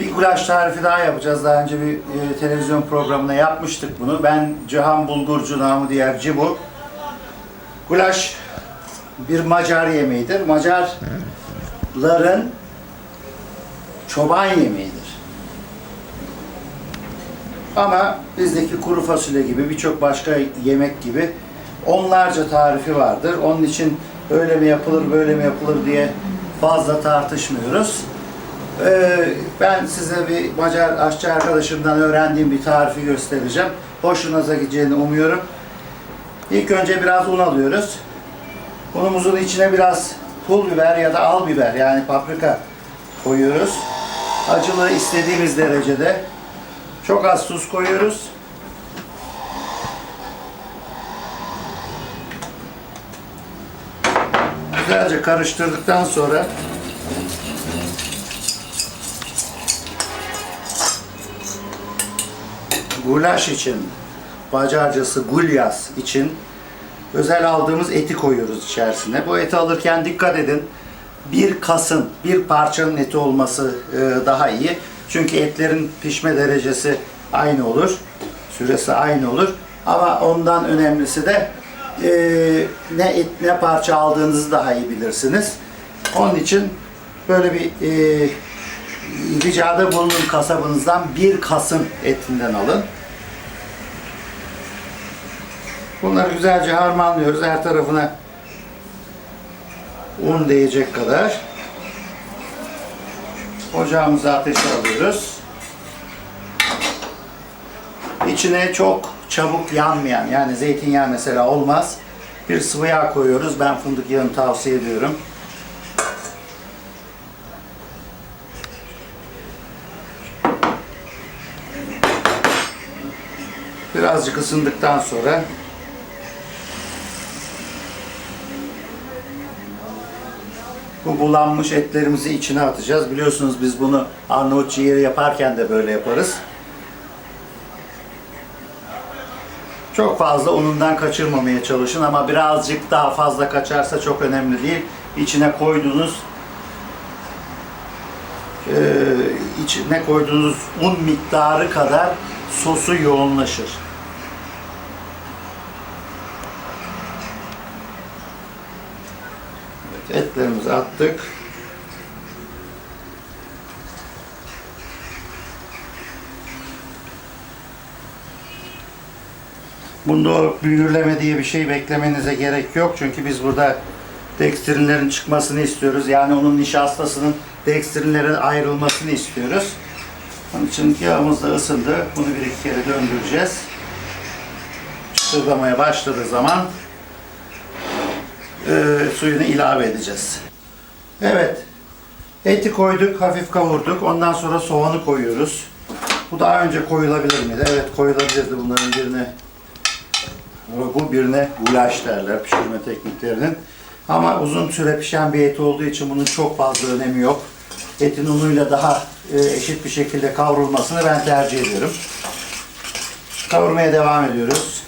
Bir gulaş tarifi daha yapacağız. Daha önce bir e, televizyon programında yapmıştık bunu. Ben Cihan Bulgurcu namı diğer Cibu. Gulaş bir Macar yemeğidir. Macarların çoban yemeğidir. Ama bizdeki kuru fasulye gibi birçok başka yemek gibi onlarca tarifi vardır. Onun için öyle mi yapılır, böyle mi yapılır diye fazla tartışmıyoruz. Ee, ben size bir Macar aşçı arkadaşımdan öğrendiğim bir tarifi göstereceğim. Hoşunuza gideceğini umuyorum. İlk önce biraz un alıyoruz. Unumuzun içine biraz pul biber ya da al biber yani paprika koyuyoruz. Acılığı istediğimiz derecede. Çok az tuz koyuyoruz. Güzelce karıştırdıktan sonra gulaş için, bacarcası gulyas için özel aldığımız eti koyuyoruz içerisine. Bu eti alırken dikkat edin. Bir kasın, bir parçanın eti olması e, daha iyi. Çünkü etlerin pişme derecesi aynı olur. Süresi aynı olur. Ama ondan önemlisi de e, ne et ne parça aldığınızı daha iyi bilirsiniz. Onun için böyle bir e, ricada bulunun kasabınızdan bir kasın etinden alın. Bunları güzelce harmanlıyoruz. Her tarafına un değecek kadar. Ocağımızı ateşe alıyoruz. İçine çok çabuk yanmayan yani zeytinyağı mesela olmaz. Bir sıvı yağ koyuyoruz. Ben fındık yağını tavsiye ediyorum. Birazcık ısındıktan sonra bu bulanmış etlerimizi içine atacağız. Biliyorsunuz biz bunu Arnavut ciğeri yaparken de böyle yaparız. Çok fazla unundan kaçırmamaya çalışın ama birazcık daha fazla kaçarsa çok önemli değil. İçine koyduğunuz eee, içine koyduğunuz un miktarı kadar sosu yoğunlaşır. Attık. Bunda o mühürleme diye bir şey beklemenize gerek yok. Çünkü biz burada dekstrinlerin çıkmasını istiyoruz. Yani onun nişastasının dekstrinlere ayrılmasını istiyoruz. Onun için yağımız da ısındı. Bunu bir iki kere döndüreceğiz. Çıtırdamaya başladığı zaman e, suyunu ilave edeceğiz. Evet. Eti koyduk, hafif kavurduk. Ondan sonra soğanı koyuyoruz. Bu daha önce koyulabilir miydi? Evet koyulabilirdi bunların birine. Bu birine gulaş derler pişirme tekniklerinin. Ama uzun süre pişen bir et olduğu için bunun çok fazla önemi yok. Etin unuyla daha e, eşit bir şekilde kavrulmasını ben tercih ediyorum. Kavurmaya devam ediyoruz.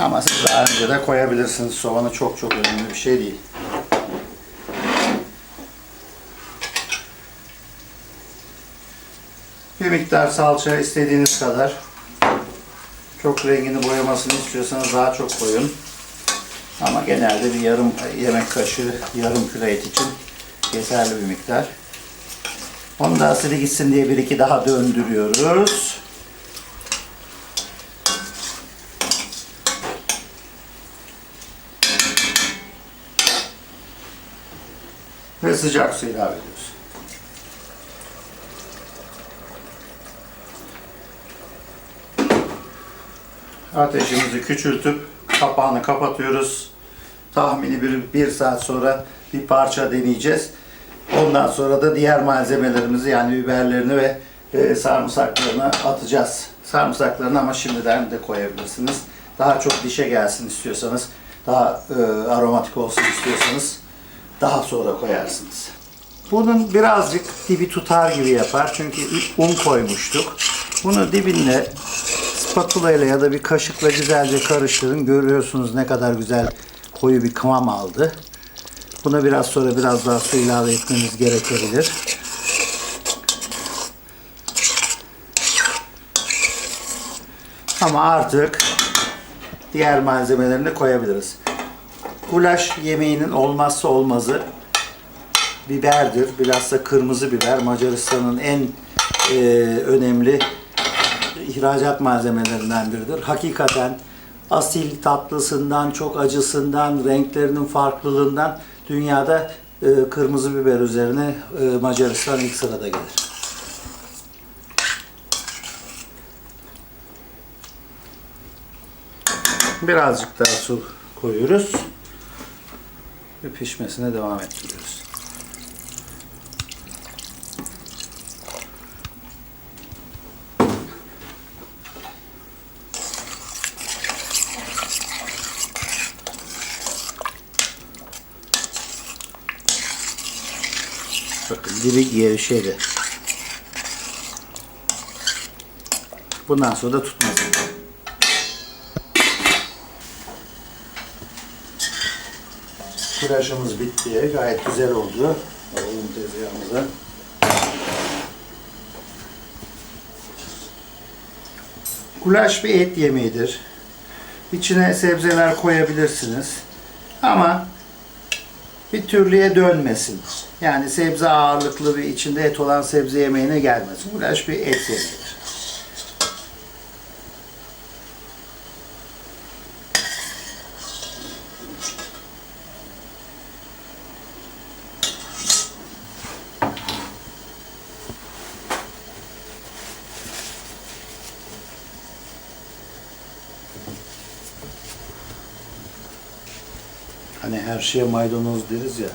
Ama siz daha önce de koyabilirsiniz. Soğanı çok çok önemli bir şey değil. Bir miktar salça istediğiniz kadar. Çok rengini boyamasını istiyorsanız daha çok koyun. Ama genelde bir yarım yemek kaşığı, yarım kilo et için yeterli bir miktar. Onu da asili gitsin diye bir iki daha döndürüyoruz. Ve sıcak su ilave ediyoruz. Ateşimizi küçültüp kapağını kapatıyoruz. Tahmini bir, bir saat sonra bir parça deneyeceğiz. Ondan sonra da diğer malzemelerimizi yani biberlerini ve e, sarımsaklarını atacağız. Sarımsaklarını ama şimdiden de koyabilirsiniz. Daha çok dişe gelsin istiyorsanız, daha e, aromatik olsun istiyorsanız daha sonra koyarsınız. Bunun birazcık dibi tutar gibi yapar. Çünkü un koymuştuk. Bunu dibinde spatula ile ya da bir kaşıkla güzelce karıştırın. Görüyorsunuz ne kadar güzel koyu bir kıvam aldı. Buna biraz sonra biraz daha su ilave etmemiz gerekebilir. Ama artık diğer malzemelerini koyabiliriz. Gulaş yemeğinin olmazsa olmazı biberdir. Bilhassa kırmızı biber Macaristan'ın en e, önemli ihracat malzemelerinden biridir. Hakikaten asil tatlısından, çok acısından, renklerinin farklılığından dünyada e, kırmızı biber üzerine e, Macaristan ilk sırada gelir. Birazcık daha su koyuyoruz ve pişmesine devam ettiriyoruz. Bakın dibi yeri şeyde. Bundan sonra da tutmaz. Tıraşımız bitti. Gayet güzel oldu. Alalım tezgahımıza. Gulaş bir et yemeğidir. İçine sebzeler koyabilirsiniz. Ama bir türlüye dönmesin. Yani sebze ağırlıklı bir içinde et olan sebze yemeğine gelmesin. Gulaş bir et yemeğidir. Hani her şeye maydanoz deriz ya.